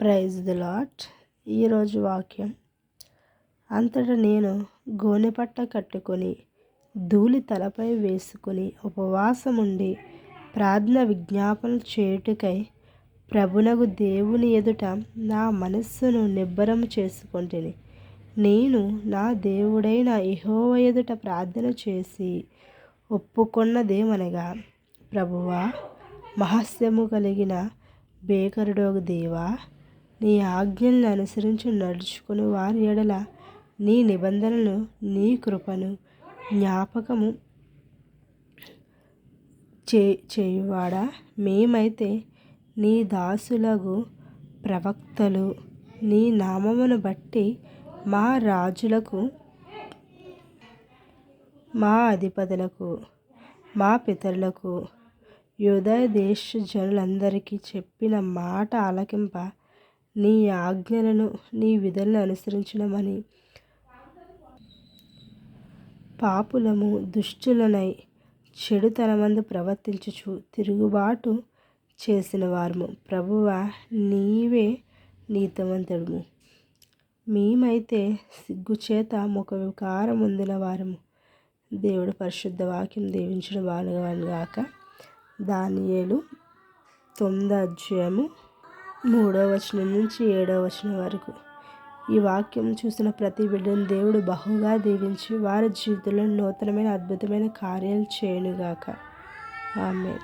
Praise the lot ఈరోజు వాక్యం. అంతటా నేను గోనెపట్ట కట్టుకొని ధూళి తలపై వేసుకుని ఉపవాసముండి ప్రార్థన విజ్ఞాపన చేయుటకై ప్రభునగు దేవుని ఎదుట నా మనస్సును నిబ్బరం చేసుకుంటుని. నేను నా దేవుడైన ఇహోవ ఎదుట ప్రార్థన చేసి ఒప్పుకున్నదేమనగా ప్రభువా మహస్యము కలిగిన బేకరుడోగు దేవా నీ ఆజ్ఞలను అనుసరించి నడుచుకుని వారి ఎడల నీ నిబంధనలు నీ కృపను జ్ఞాపకము చే చేయువాడా? మేమైతే నీ దాసులకు ప్రవక్తలు. నీ నామమును బట్టి మా రాజులకు మా అధిపతులకు మా పితరులకు యోదయ దేశ జనులందరికీ చెప్పిన మాట ఆలకింప నీ ఆజ్ఞలను నీ విధులను అనుసరించడమని పాపులము దుష్టులనై చెడుతనమందు ప్రవర్తించుచు తిరుగుబాటు చేసిన వారము ప్రభువ నీవే నీతవంతుడుము మేమైతే సిగ్గుచేత ముఖ వికారం ఉందిన వారము దేవుడు పరిశుద్ధ వాక్యం దీవించడం గాక. దానియేలు తొమ్మిది అధ్యాయము మూడో వచనం నుంచి ఏడో వచనం వరకు. ఈ వాక్యం చూసిన ప్రతి బిడ్డను దేవుడు బహుగా దీవించి వారి జీవితంలో నూతనమైన అద్భుతమైన కార్యాలు చేయనుగాక. ఆమె